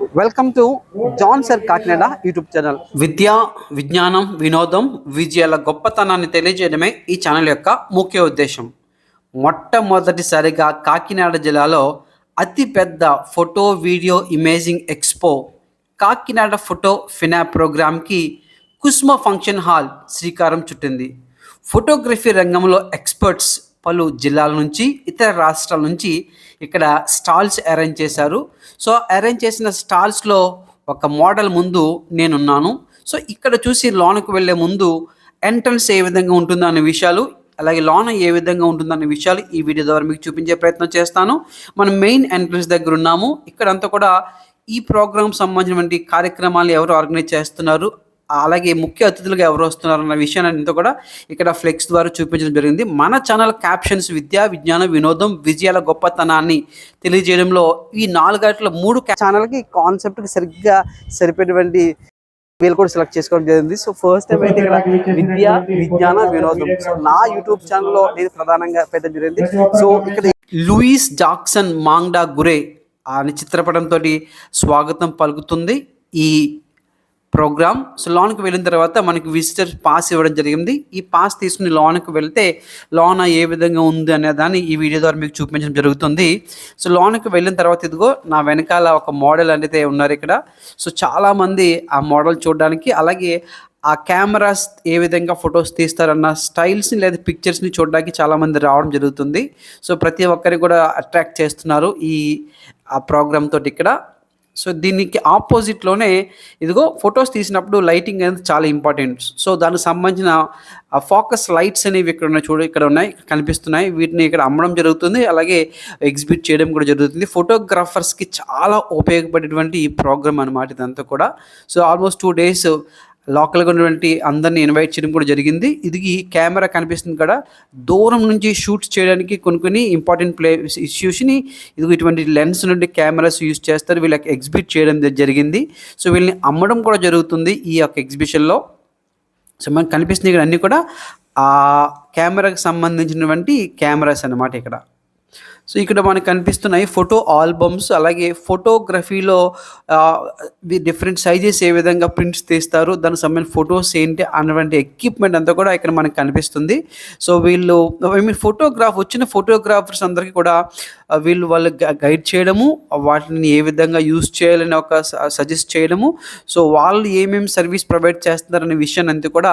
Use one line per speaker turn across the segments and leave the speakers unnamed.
Welcome to John sir Kakinada YouTube channel విద్య విజ్ఞానం వినోదం విజయాల గొప్పతనాన్ని తెలియజేయడమే ఈ ఛానల్ యొక్క ముఖ్య ఉద్దేశం. మొట్టమొదటిసారిగా కాకినాడ జిల్లాలో అతిపెద్ద photo video imaging expo Kakinada photo ఫినా ప్రోగ్రామ్కి కుస్మ ఫంక్షన్ హాల్ శ్రీకారం చుట్టింది. ఫోటోగ్రఫీ రంగంలో ఎక్స్పర్ట్స్ పలు జిల్లాల నుంచి ఇతర రాష్ట్రాల నుంచి ఇక్కడ స్టాల్స్ అరేంజ్ చేశారు. సో అరేంజ్ చేసిన స్టాల్స్లో ఒక మోడల్ ముందు నేనున్నాను. సో ఇక్కడ చూసి లోనకు వెళ్ళే ముందు ఎంట్రన్స్ ఏ విధంగా ఉంటుందో అనే విషయాలు అలాగే లోన ఏ విధంగా ఉంటుందనే విషయాలు ఈ వీడియో ద్వారా మీకు చూపించే ప్రయత్నం చేస్తాను. మనం మెయిన్ ఎంట్రన్స్ దగ్గర ఉన్నాము. ఇక్కడంతా కూడా ఈ ప్రోగ్రామ్ సంబంధించినటువంటి కార్యక్రమాలు ఎవరు ఆర్గనైజ్ చేస్తున్నారు అలాగే ముఖ్య అతిథులుగా ఎవరు వస్తున్నారు అన్న విషయాన్ని కూడా ఇక్కడ ఫ్లెక్స్ ద్వారా చూపించడం జరిగింది. మన ఛానల్ క్యాప్షన్స్ విద్య విజ్ఞానం వినోదం విజయాల గొప్పతనాన్ని తెలియజేయడంలో ఈ నాలుగేట్ల మూడు ఛానల్కి కాన్సెప్ట్కి సరిగ్గా సరిపోయేటువంటి వీళ్ళు కూడా సెలెక్ట్ చేసుకోవడం జరిగింది. సో ఫస్ట్ టైం అయితే ఇక్కడ విద్య విజ్ఞాన వినోదం. సో నా యూట్యూబ్ ఛానల్లో నేను ప్రధానంగా పెట్టడం జరిగింది. సో ఇక్కడ లూయిస్ జాక్సన్ మాంగ్డా గురే అనే చిత్రపటంతో స్వాగతం పలుకుతుంది. ఈ ప్రోగ్రామ్. సో లోన్కి వెళ్ళిన తర్వాత మనకి విజిటర్ పాస్ ఇవ్వడం జరిగింది. ఈ పాస్ తీసుకుని లోన్కి వెళ్తే లోన ఏ విధంగా ఉంది అనే దాన్ని ఈ వీడియో ద్వారా మీకు చూపించడం జరుగుతుంది. సో లోన్కి వెళ్ళిన తర్వాత ఇదిగో నా వెనకాల ఒక మోడల్ అనేది ఉన్నారు ఇక్కడ. సో చాలామంది ఆ మోడల్ చూడడానికి అలాగే ఆ కెమెరాస్ ఏ విధంగా ఫొటోస్ తీస్తారన్న స్టైల్స్ని లేదా పిక్చర్స్ని చూడడానికి చాలామంది రావడం జరుగుతుంది. సో ప్రతి ఒక్కరికి కూడా అట్రాక్ట్ చేస్తున్నారు ఈ ఆ ప్రోగ్రామ్ తోటి ఇక్కడ. సో దీనికి ఆపోజిట్లోనే ఇదిగో ఫొటోస్ తీసినప్పుడు లైటింగ్ అనేది చాలా ఇంపార్టెంట్. సో దానికి సంబంధించిన ఫోకస్ లైట్స్ అనేవి ఇక్కడ ఉన్నాయి చూడు ఇక్కడ ఉన్నాయి కనిపిస్తున్నాయి. వీటిని ఇక్కడ అమ్మడం జరుగుతుంది. అలాగే ఎగ్జిబిట్ చేయడం కూడా జరుగుతుంది. ఫోటోగ్రాఫర్స్కి చాలా ఉపయోగపడేటువంటి ఈ ప్రోగ్రామ్ అనమాట ఇదంతా కూడా. సో ఆల్మోస్ట్ టూ డేస్ లోకల్గా ఉన్నటువంటి అందరిని ఇన్వైట్ చేయడం కూడా జరిగింది. ఇది ఈ కెమెరా కనిపిస్తుంది కదా దూరం నుంచి షూట్స్ చేయడానికి కొన్ని కొన్ని ఇంపార్టెంట్ ప్లే ఇష్యూస్ని ఇది ఇటువంటి లెన్స్ నుండి కెమెరాస్ యూస్ చేస్తారు వీళ్ళకి ఎగ్జిబిట్ చేయడం జరిగింది. సో వీళ్ళని అమ్మడం కూడా జరుగుతుంది ఈ యొక్క ఎగ్జిబిషన్లో. సో మనకు కనిపిస్తుంది ఇక్కడ అన్నీ కూడా. ఆ కెమెరాకి సంబంధించినటువంటి కెమెరాస్ అన్నమాట ఇక్కడ. సో ఇక్కడ మనకు కనిపిస్తున్నాయి ఫోటో ఆల్బమ్స్ అలాగే ఫోటోగ్రఫీలో డిఫరెంట్ సైజెస్ ఏ విధంగా ప్రింట్స్ తీస్తారు దానికి సంబంధించిన ఫొటోస్ ఏంటి అన్నటువంటి ఎక్విప్మెంట్ అంతా కూడా ఇక్కడ మనకు కనిపిస్తుంది. సో వీళ్ళు ఐ మీన్ ఫోటోగ్రాఫ్ వచ్చిన ఫోటోగ్రాఫర్స్ అందరికీ కూడా వీళ్ళు వాళ్ళు గైడ్ చేయడము వాటిని ఏ విధంగా యూస్ చేయాలని ఒక సజెస్ట్ చేయడము సో వాళ్ళు ఏమేమి సర్వీస్ ప్రొవైడ్ చేస్తున్నారనే విషయాన్ని అంతా కూడా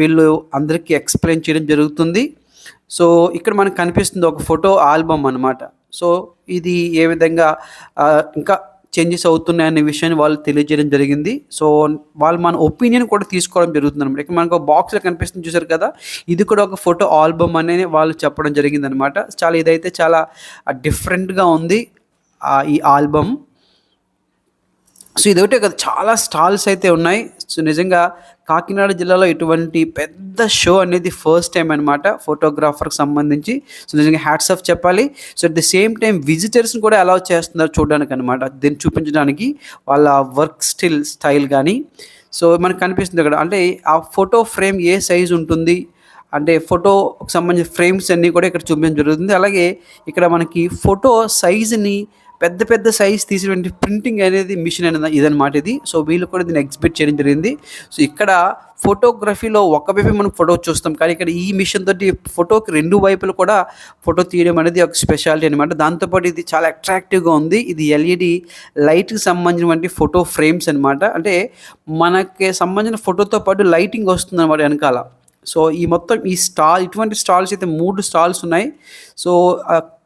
వీళ్ళు అందరికీ ఎక్స్ప్లెయిన్ చేయడం జరుగుతుంది. సో ఇక్కడ మనకు కనిపిస్తుంది ఒక ఫోటో ఆల్బమ్ అనమాట సో ఇది ఏ విధంగా ఇంకా చేంజెస్ అవుతున్నాయనే విషయాన్ని వాళ్ళు తెలియజేయడం జరిగింది. సో వాళ్ళు మన ఒపీనియన్ కూడా తీసుకోవడం జరుగుతుంది అనమాట ఇక్కడ మనకు బాక్స్లో కనిపిస్తుంది చూసారు కదా? ఇది కూడా ఒక ఫోటో ఆల్బమ్ అనేది వాళ్ళు చెప్పడం జరిగింది అనమాట చాలా ఇదైతే చాలా డిఫరెంట్గా ఉంది ఆ, ఈ ఆల్బమ్. సో ఇదొకటే కదా చాలా స్టాల్స్ అయితే ఉన్నాయి. సో నిజంగా కాకినాడ జిల్లాలో ఇటువంటి పెద్ద షో అనేది ఫస్ట్ టైం అనమాట ఫోటోగ్రాఫర్కి సంబంధించి. సో నిజంగా హ్యాట్స్ ఆఫ్ చెప్పాలి. So at the same time విజిటర్స్ని కూడా అలౌ చేస్తున్నారు చూడడానికి అనమాట దీన్ని చూపించడానికి వాళ్ళ వర్క్ స్టిల్ స్టైల్ కానీ. సో మనకు కనిపిస్తుంది అక్కడ అంటే ఆ ఫోటో ఫ్రేమ్ ఏ సైజ్ ఉంటుంది? అంటే ఫోటోకి సంబంధించిన ఫ్రేమ్స్ అన్నీ కూడా ఇక్కడ చూపించడం జరుగుతుంది. అలాగే ఇక్కడ మనకి ఫోటో సైజుని పెద్ద పెద్ద సైజ్ తీసినటువంటి ప్రింటింగ్ అనేది మిషన్ అనేది ఇదన్నమాట ఇది. సో వీళ్ళు కూడా దీన్ని ఎగ్జిబిట్ చేయడం జరిగింది. సో ఇక్కడ ఫోటోగ్రఫీలో ఒకవైపు మనం ఫోటో చూస్తాం. కానీ ఇక్కడ ఈ మిషన్ తోటి ఫోటోకి రెండు వైపులు కూడా ఫోటో తీయడం అనేది ఒక స్పెషాలిటీ అనమాట దాంతోపాటు ఇది చాలా అట్రాక్టివ్గా ఉంది. ఇది ఎల్ఈడి లైట్కి సంబంధించినటువంటి ఫోటో ఫ్రేమ్స్ అనమాట అంటే మనకి సంబంధించిన ఫోటోతో పాటు లైటింగ్ వస్తుంది అనమాట వెనకాల. సో ఈ మొత్తం ఈ స్టాల్ ఇటువంటి స్టాల్స్ అయితే మూడు స్టాల్స్ ఉన్నాయి. సో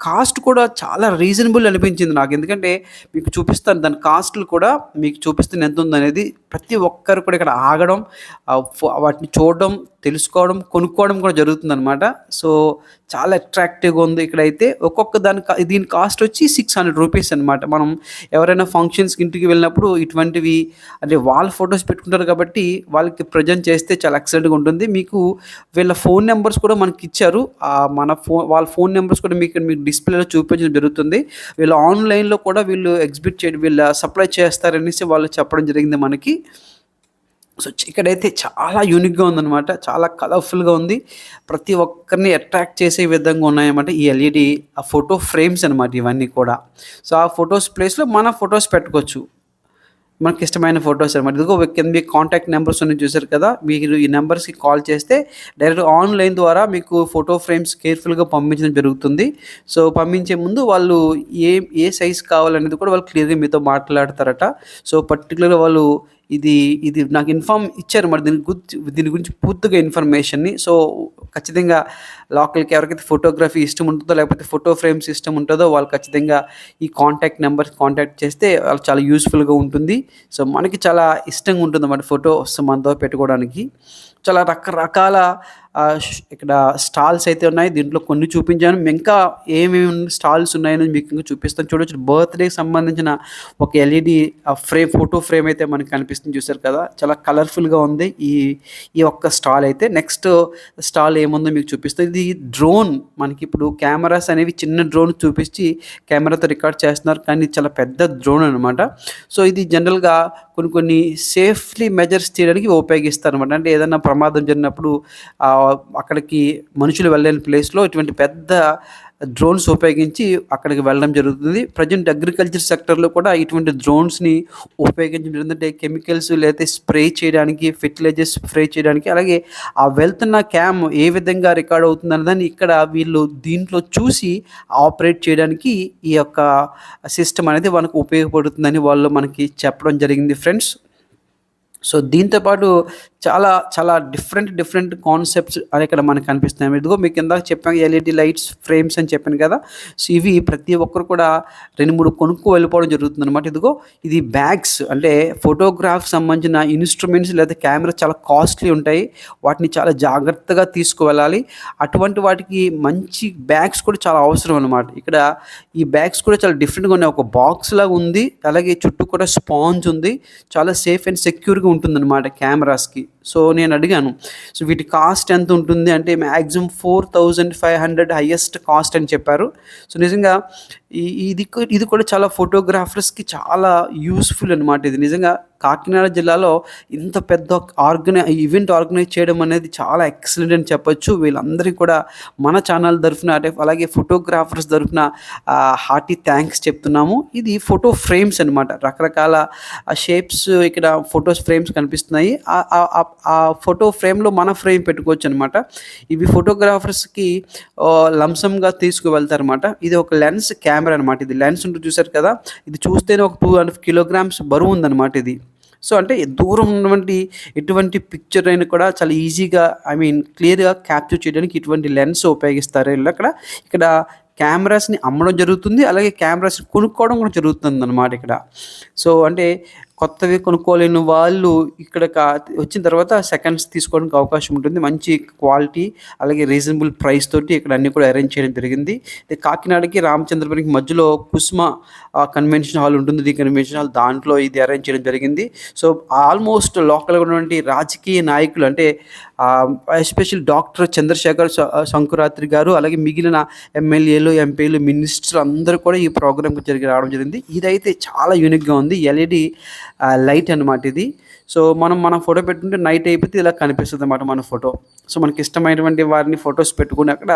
కాస్ట్ కూడా చాలా రీజనబుల్ అనిపించింది నాకు. ఎందుకంటే మీకు చూపిస్తాను దాని కాస్ట్లు కూడా మీకు చూపిస్తాను ఎంత ఉందనేది ప్రతి ఒక్కరు కూడా ఇక్కడ ఆగడం వాటిని చూడడం తెలుసుకోవడం కొనుక్కోవడం కూడా జరుగుతుందన్నమాట. సో చాలా అట్రాక్టివ్గా ఉంది ఇక్కడైతే. ఒక్కొక్క దాని కా- దీని కాస్ట్ వచ్చి సిక్స్ హండ్రెడ్ రూపీస్ అనమాట మనం ఎవరైనా ఫంక్షన్స్కి ఇంటికి వెళ్ళినప్పుడు ఇటువంటివి అంటే వాళ్ళ ఫొటోస్ పెట్టుకుంటారు కాబట్టి వాళ్ళకి ప్రజెంట్ చేస్తే చాలా ఎక్సలెంట్గా ఉంటుంది. మీకు వీళ్ళ ఫోన్ నెంబర్స్ కూడా మనకి ఇచ్చారు. మన ఫోన్ వాళ్ళ ఫోన్ నెంబర్స్ కూడా మీకు మీకు డిస్ప్లేలో చూపించడం జరుగుతుంది. వీళ్ళు ఆన్లైన్లో కూడా వీళ్ళు ఎగ్జిబిట్ చేయడం వీళ్ళు సప్లై చేస్తారనేసి వాళ్ళు చెప్పడం జరిగింది మనకి. సో ఇక్కడైతే చాలా యూనిక్గా ఉందన్నమాట. చాలా కలర్ఫుల్గా ఉంది. ప్రతి ఒక్కరిని అట్రాక్ట్ చేసే విధంగా ఉన్నాయన్నమాట ఈ ఎల్ఈడి ఆ ఫోటో ఫ్రేమ్స్ అనమాట ఇవన్నీ కూడా. సో ఆ ఫొటోస్ ప్లేస్లో మన ఫొటోస్ పెట్టుకోవచ్చు. మనకి ఇష్టమైన ఫొటోస్ అనమాట ఇదిగో కింద మీ కాంటాక్ట్ నెంబర్స్ ఉన్నాయి చూసారు కదా మీరు ఈ నెంబర్స్కి కాల్ చేస్తే డైరెక్ట్ ఆన్లైన్ ద్వారా మీకు ఫోటో ఫ్రేమ్స్ కేర్ఫుల్గా పంపించడం జరుగుతుంది. సో పంపించే ముందు వాళ్ళు ఏ ఏ సైజ్ కావాలనేది కూడా వాళ్ళు క్లియర్గా మీతో మాట్లాడతారట. సో పర్టికులర్గా వాళ్ళు ఇది ఇది నాకు ఇన్ఫామ్ ఇచ్చారు మరి దీని గురించి దీని గురించి పూర్తిగా ఇన్ఫర్మేషన్ని. సో ఖచ్చితంగా లోకల్కి ఎవరికైతే ఫోటోగ్రఫీ ఇష్టం ఉంటుందో లేకపోతే ఫోటో ఫ్రేమ్స్ ఇష్టం ఉంటుందో వాళ్ళు ఖచ్చితంగా ఈ కాంటాక్ట్ నెంబర్ కాంటాక్ట్ చేస్తే వాళ్ళు చాలా యూస్ఫుల్గా ఉంటుంది. సో మనకి చాలా ఇష్టంగా ఉంటుంది అన్నమాట ఫోటోస్ మనతో పెట్టుకోవడానికి. చాలా రకరకాల ఇక్కడ స్టాల్స్ అయితే ఉన్నాయి. దీంట్లో కొన్ని చూపించాను. ఇంకా ఏమేమి స్టాల్స్ ఉన్నాయని మీకు ఇంకా చూపిస్తాను. చూడొచ్చు. బర్త్డేకి సంబంధించిన ఒక ఎల్ఈడి ఫ్రేమ్ ఫోటో ఫ్రేమ్ అయితే మనకి కనిపిస్తుంది. చూసారు కదా? చాలా కలర్ఫుల్గా ఉంది ఈ ఈ ఒక్క స్టాల్ అయితే. నెక్స్ట్ స్టాల్ ఏముందో మీకు చూపిస్తుంది ఇది డ్రోన్. మనకి ఇప్పుడు కెమెరాస్ అనేవి చిన్న డ్రోన్ చూపించి కెమెరాతో రికార్డ్ చేస్తున్నారు. కానీ చాలా పెద్ద డ్రోన్ అనమాట సో ఇది జనరల్గా కొన్ని కొన్ని సేఫ్లీ మెజర్స్ చేయడానికి ఉపయోగిస్తారు అనమాట అంటే ఏదైనా ప్రమాదం జరిగినప్పుడు అక్కడికి మనుషులు వెళ్ళలేని ప్లేస్లో ఇటువంటి పెద్ద డ్రోన్స్ ఉపయోగించి అక్కడికి వెళ్ళడం జరుగుతుంది. ప్రజెంట్ అగ్రికల్చర్ సెక్టర్లో కూడా ఇటువంటి డ్రోన్స్ని ఉపయోగించడం ఏంటంటే కెమికల్స్ లేకపోతే స్ప్రే చేయడానికి ఫెర్టిలైజర్స్ స్ప్రే చేయడానికి అలాగే ఆ వెళ్తున్న క్యామ్ ఏ విధంగా రికార్డ్ అవుతుంది అన్నదాన్ని ఇక్కడ వీళ్ళు దీంట్లో చూసి ఆపరేట్ చేయడానికి ఈ యొక్క సిస్టమ్ అనేది మనకు ఉపయోగపడుతుందని వాళ్ళు మనకి చెప్పడం జరిగింది ఫ్రెండ్స్ సో దీంతో పాటు చాలా చాలా డిఫరెంట్ డిఫరెంట్ కాన్సెప్ట్స్ అని ఇక్కడ మనకు కనిపిస్తున్నాయి. ఇదిగో మీకు ఇందాక చెప్పాను ఎల్ఈడి లైట్స్ ఫ్రేమ్స్ అని చెప్పాను కదా. సో ఇవి ప్రతి ఒక్కరు కూడా రెండు మూడు కొనుక్కు వెళ్ళిపోవడం జరుగుతుంది అనమాట ఇదిగో ఇది బ్యాగ్స్ అంటే ఫోటోగ్రాఫ్ సంబంధించిన ఇన్స్ట్రుమెంట్స్ లేదా కెమెరా చాలా కాస్ట్లీ ఉంటాయి. వాటిని చాలా జాగ్రత్తగా తీసుకువెళ్ళాలి. అటువంటి వాటికి మంచి బ్యాగ్స్ కూడా చాలా అవసరం అనమాట ఇక్కడ ఈ బ్యాగ్స్ కూడా చాలా డిఫరెంట్గా ఉన్నాయి. ఒక బాక్స్ లాగా ఉంది అలాగే చుట్టూ కూడా స్పాంజ్ ఉంది. చాలా సేఫ్ అండ్ సెక్యూర్గా ఉంటుందన్నమాట కెమెరాస్కి సో నేను అడిగాను సో వీటి కాస్ట్ ఎంత ఉంటుంది? అంటే maximum four thousand five hundred highest cost అని చెప్పారు. సో నిజంగా ఇది ఇది కూడా చాలా ఫోటోగ్రాఫర్స్కి చాలా యూస్ఫుల్ అనమాట ఇది నిజంగా కాకినాడ జిల్లాలో ఇంత పెద్ద ఆర్గనై ఈవెంట్ ఆర్గనైజ్ చేయడం అనేది చాలా ఎక్సలెంట్ అని చెప్పొచ్చు. వీళ్ళందరికీ కూడా మన ఛానల్ తరఫున అంటే అలాగే ఫోటోగ్రాఫర్స్ తరఫున హార్టీ థ్యాంక్స్ చెప్తున్నాము. ఇది ఫోటో ఫ్రేమ్స్ అనమాట రకరకాల షేప్స్ ఇక్కడ ఫొటోస్ ఫ్రేమ్స్ కనిపిస్తున్నాయి. ఆ- ఆ- ఫోటో ఫ్రేమ్లో మన ఫ్రేమ్ పెట్టుకోవచ్చు అనమాట ఇవి ఫోటోగ్రాఫర్స్కి లంసంగా తీసుకువెళ్తారనమాట ఇది ఒక లెన్స్ క్యామ్ కెమెరా అనమాట ఇది. లెన్స్ ఉంటుంది చూసారు కదా ఇది చూస్తేనే ఒక టూ అండ్ కిలోగ్రామ్స్ బరువు ఉందన్నమాట ఇది. సో అంటే దూరం ఉన్నటువంటి ఎటువంటి పిక్చర్ అయినా కూడా చాలా ఈజీగా ఐ మీన్ క్లియర్గా క్యాప్చర్ చేయడానికి ఇటువంటి లెన్స్ ఉపయోగిస్తారు. వీళ్ళు అక్కడ ఇక్కడ కెమెరాస్ని అమ్మడం జరుగుతుంది అలాగే కెమెరాస్ని కొనుక్కోవడం కూడా జరుగుతుంది అనమాట ఇక్కడ. సో అంటే కొత్తవి కొనుక్కోలేని వాళ్ళు ఇక్కడ వచ్చిన తర్వాత సెకండ్స్ తీసుకోవడానికి అవకాశం ఉంటుంది. మంచి క్వాలిటీ అలాగే రీజనబుల్ ప్రైస్ తోటి ఇక్కడ అన్ని కూడా అరేంజ్ చేయడం జరిగింది. ఇది కాకినాడకి రామచంద్రపురికి మధ్యలో కుస్మ కన్వెన్షన్ హాల్ ఉంటుంది. ఈ కన్వెన్షన్ హాల్ దాంట్లో ఇది అరేంజ్ చేయడం జరిగింది. సో ఆల్మోస్ట్ లోకల్గా ఉన్నటువంటి రాజకీయ నాయకులు అంటే ఎస్పెషల్ డాక్టర్ చంద్రశేఖర్ శంకురాత్రి గారు అలాగే మిగిలిన ఎమ్మెల్యేలు ఎంపీలు మినిస్టర్లు అందరూ కూడా ఈ ప్రోగ్రామ్కి జరిగి రావడం జరిగింది. ఇదైతే చాలా యూనిక్గా ఉంది. ఎల్ఈడి లైట్ అనమాట ఇది. సో మనం మన ఫోటో పెట్టుకుంటే నైట్ అయిపోతే ఇలా కనిపిస్తుంది అన్నమాట మన ఫోటో. సో మనకి ఇష్టమైనటువంటి వారిని ఫొటోస్ పెట్టుకుని అక్కడ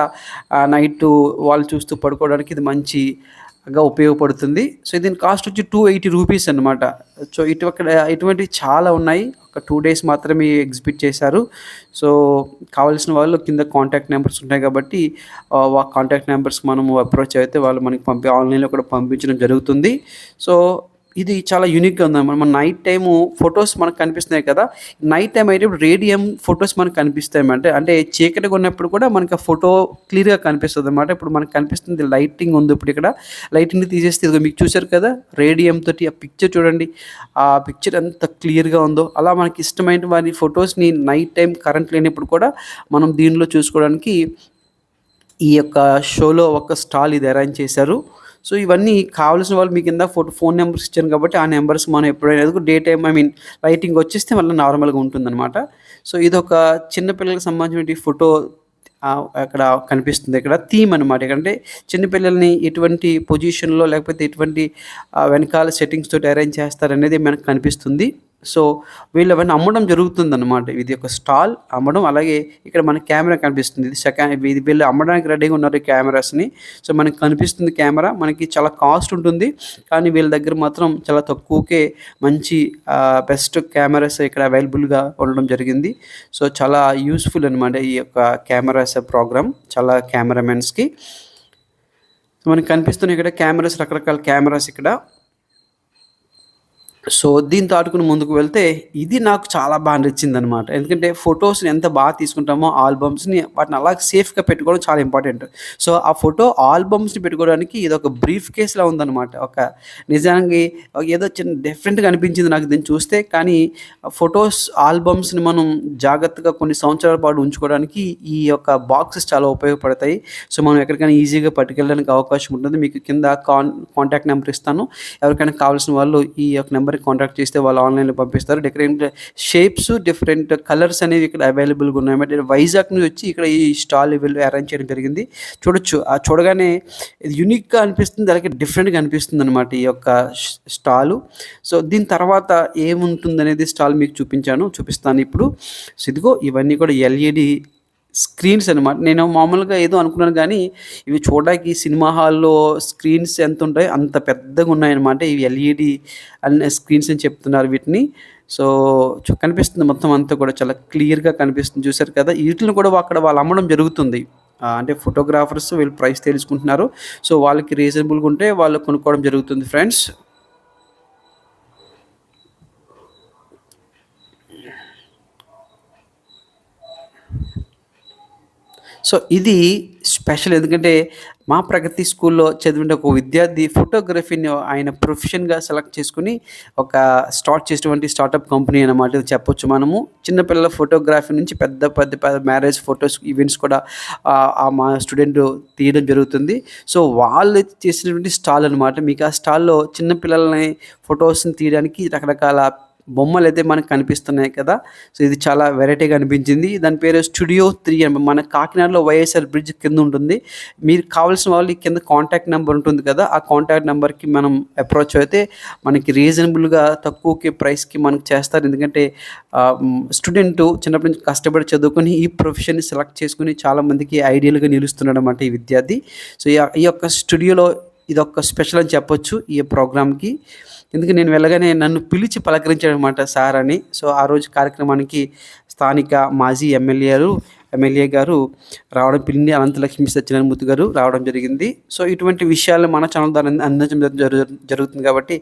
నైట్ వాళ్ళు చూస్తూ పడుకోవడానికి ఇది మంచి గా ఉపయోగపడుతుంది. సో దీని కాస్ట్ వచ్చి టూ ఎయిటీ రూపీస్ అనమాట సో ఇటు అక్కడ ఇటువంటివి చాలా ఉన్నాయి. ఒక టూ డేస్ మాత్రమే ఎగ్జిబిట్ చేశారు. సో కావాల్సిన వాళ్ళు కింద కాంటాక్ట్ నెంబర్స్ ఉంటాయి కాబట్టి ఆ కాంటాక్ట్ నెంబర్స్ మనం అప్రోచ్ అయితే వాళ్ళు మనకి పంపి ఆన్లైన్లో కూడా పంపించడం జరుగుతుంది. సో ఇది చాలా యూనిక్గా ఉంది. మన నైట్ టైము ఫొటోస్ మనకు కనిపిస్తున్నాయి కదా. నైట్ టైం అయితే రేడియం ఫొటోస్ మనకు కనిపిస్తాయి అంటే అంటే చీకటిగా ఉన్నప్పుడు కూడా మనకి ఆ ఫోటో క్లియర్గా కనిపిస్తుంది అనమాట ఇప్పుడు మనకు కనిపిస్తుంది లైటింగ్ ఉంది ఇప్పుడు ఇక్కడ. లైటింగ్ తీసేస్తే ఇదిగో మీకు చూశారు కదా. రేడియం తోటి ఆ పిక్చర్ చూడండి. ఆ పిక్చర్ ఎంత క్లియర్గా ఉందో. అలా మనకి ఇష్టమైన వారి ఫొటోస్ని నైట్ టైం కరెంట్ లేనప్పుడు కూడా మనం దీనిలో చూసుకోవడానికి ఈ యొక్క షోలో ఒక స్టాల్ ఇది అరేంజ్ చేశారు. సో ఇవన్నీ కావాల్సిన వాళ్ళు మీ కింద ఫోటో ఫోన్ నెంబర్స్ ఇచ్చాను కాబట్టి ఆ నెంబర్స్ మనం ఎప్పుడైనా day time I mean lighting వచ్చేస్తే మళ్ళీ నార్మల్గా ఉంటుందన్నమాట. సో ఇది ఒక చిన్నపిల్లలకు సంబంధించిన ఫోటో అక్కడ కనిపిస్తుంది. ఇక్కడ థీమ్ అనమాట అంటే చిన్నపిల్లల్ని ఎటువంటి పొజిషన్లో లేకపోతే ఎటువంటి వెనకాల సెట్టింగ్స్ తోటి అరేంజ్ చేస్తారనేది మనకు కనిపిస్తుంది. సో వీళ్ళు అవన్నీ అమ్మడం జరుగుతుంది అనమాట ఇది ఒక స్టాల్ అమ్మడం అలాగే ఇక్కడ మనకి కెమెరా కనిపిస్తుంది. ఇది సెకండ్ ఇది వీళ్ళు అమ్మడానికి రెడీగా ఉన్నారు ఈ కెమెరాస్ని. సో మనకి కనిపిస్తుంది కెమెరా. మనకి చాలా కాస్ట్ ఉంటుంది కానీ వీళ్ళ దగ్గర మాత్రం చాలా తక్కువకే మంచి బెస్ట్ కెమెరాస్ ఇక్కడ అవైలబుల్గా ఉండడం జరిగింది. సో చాలా యూస్ఫుల్ అనమాట ఈ యొక్క కెమెరాస్ ప్రోగ్రామ్ చాలా కెమెరామెన్స్కి. మనకి కనిపిస్తున్న ఇక్కడ కెమెరాస్ రకరకాల కెమెరాస్ ఇక్కడ. సో దీంతో దాటుకుని ముందుకు వెళ్తే ఇది నాకు చాలా బాగా నచ్చింది అనమాట ఎందుకంటే ఫొటోస్ని ఎంత బాగా తీసుకుంటామో ఆల్బమ్స్ని వాటిని అలా సేఫ్గా పెట్టుకోవడం చాలా ఇంపార్టెంట్. సో ఆ ఫోటో ఆల్బమ్స్ని పెట్టుకోవడానికి ఇది ఒక బ్రీఫ్ కేసులా ఉందన్నమాట. ఒక నిజానికి ఏదో చిన్న డిఫరెంట్గా అనిపించింది నాకు దీన్ని చూస్తే. కానీ ఫొటోస్ ఆల్బమ్స్ని మనం జాగ్రత్తగా కొన్ని సంవత్సరాల పాటు ఉంచుకోవడానికి ఈ యొక్క బాక్సెస్ చాలా ఉపయోగపడతాయి. సో మనం ఎక్కడికైనా ఈజీగా పట్టుకెళ్ళడానికి అవకాశం ఉంటుంది. మీకు కింద కాన్ కాంటాక్ట్ నెంబర్ ఇస్తాను. ఎవరికైనా కావాల్సిన వాళ్ళు ఈ యొక్క నెంబర్ నెంబర్కి కాంటాక్ట్ చేస్తే వాళ్ళు ఆన్లైన్లో పంపిస్తారు. డిఫరెంట్ షేప్స్ డిఫరెంట్ కలర్స్ అనేవి ఇక్కడ అవైలబుల్గా ఉన్నాయి. అంటే వైజాగ్ నుంచి వచ్చి ఇక్కడ ఈ స్టాల్ వీళ్ళు అరేంజ్ చేయడం జరిగింది. చూడొచ్చు. ఆ చూడగానే ఇది యూనిక్గా అనిపిస్తుంది. అలాగే డిఫరెంట్గా అనిపిస్తుంది అనమాట ఈ యొక్క స్టాలు. సో దీని తర్వాత ఏముంటుంది అనేది స్టాల్ మీకు చూపించాను చూపిస్తాను ఇప్పుడు. సో ఇదిగో ఇవన్నీ కూడా ఎల్ఈడి స్క్రీన్స్ అనమాట నేను మామూలుగా ఏదో అనుకున్నాను కానీ ఇవి చూడడానికి సినిమా హాల్లో స్క్రీన్స్ ఎంత ఉంటాయో అంత పెద్దగా ఉన్నాయన్నమాట. ఇవి ఎల్ఈడి అనే స్క్రీన్స్ అని చెప్తున్నారు వీటిని. సో కనిపిస్తుంది మొత్తం అంతా కూడా చాలా క్లియర్గా కనిపిస్తుంది. చూసారు కదా? వీటిని కూడా అక్కడ వాళ్ళు అమ్మడం జరుగుతుంది. అంటే ఫోటోగ్రాఫర్స్ వీళ్ళు ప్రైస్ తెలుసుకుంటున్నారు సో వాళ్ళకి రీజనబుల్గా ఉంటే వాళ్ళు కొనుక్కోవడం జరుగుతుంది ఫ్రెండ్స్. సో ఇది స్పెషల్ ఎందుకంటే మా ప్రగతి స్కూల్లో చదివిన ఒక విద్యార్థి ఫోటోగ్రఫీని ఆయన ప్రొఫెషన్గా సెలెక్ట్ చేసుకుని ఒక స్టార్ట్ చేసినటువంటి స్టార్టప్ కంపెనీ అనమాట చెప్పొచ్చు మనము. చిన్నపిల్లల ఫోటోగ్రఫీ నుంచి పెద్ద పెద్ద పెద్ద మ్యారేజ్ ఫొటోస్ ఈవెంట్స్ కూడా ఆ మా స్టూడెంట్ తీయడం జరుగుతుంది. సో వాళ్ళు చేసినటువంటి స్టాల్ అనమాట మీకు ఆ స్టాల్లో చిన్నపిల్లలని ఫొటోస్ని తీయడానికి రకరకాల బొమ్మలు అయితే మనకు కనిపిస్తున్నాయి కదా. సో ఇది చాలా వెరైటీగా అనిపించింది. దాని పేరు స్టూడియో త్రీ అని మన కాకినాడలో వైఎస్ఆర్ బ్రిడ్జ్ కింద ఉంటుంది. మీరు కావాల్సిన వాళ్ళు ఈ కింద కాంటాక్ట్ నెంబర్ ఉంటుంది కదా. ఆ కాంటాక్ట్ నెంబర్కి మనం అప్రోచ్ అయితే మనకి రీజనబుల్గా తక్కువకి ప్రైస్కి మనకు చేస్తారు. ఎందుకంటే స్టూడెంట్ చిన్నప్పటి నుంచి కష్టపడి చదువుకొని ఈ ప్రొఫెషన్ని సెలెక్ట్ చేసుకుని చాలామందికి ఐడియల్గా నిలుస్తున్నాడు అన్నమాట ఈ విద్యార్థి. సో ఈ ఈ యొక్క స్టూడియోలో ఇది ఒక స్పెషల్ అని చెప్పొచ్చు ఈ ప్రోగ్రామ్కి. ఎందుకు నేను వెళ్ళగానే నన్ను పిలిచి పలకరించాడనమాట సార్ అని. సో ఆ రోజు కార్యక్రమానికి స్థానిక మాజీ ఎమ్మెల్యేలు ఎమ్మెల్యే గారు రావడం పిల్లి అనంతలక్ష్మి సత్యనారాయణమూర్తి గారు రావడం జరిగింది. సో ఇటువంటి విషయాలు మన ఛానల్ ద్వారా అందించడం జరుగుతుంది కాబట్టి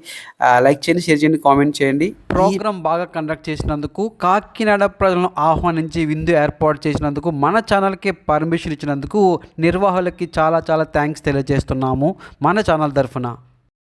లైక్ చేయండి షేర్ చేయండి కామెంట్ చేయండి. ప్రోగ్రామ్ బాగా కండక్ట్ చేసినందుకు కాకినాడ ప్రజలను ఆహ్వానించి విందు ఏర్పాటు చేసినందుకు మన ఛానల్కి పర్మిషన్ ఇచ్చినందుకు నిర్వాహకులకి చాలా చాలా థ్యాంక్స్ తెలియజేస్తున్నాము. మన ఛానల్ తరఫున.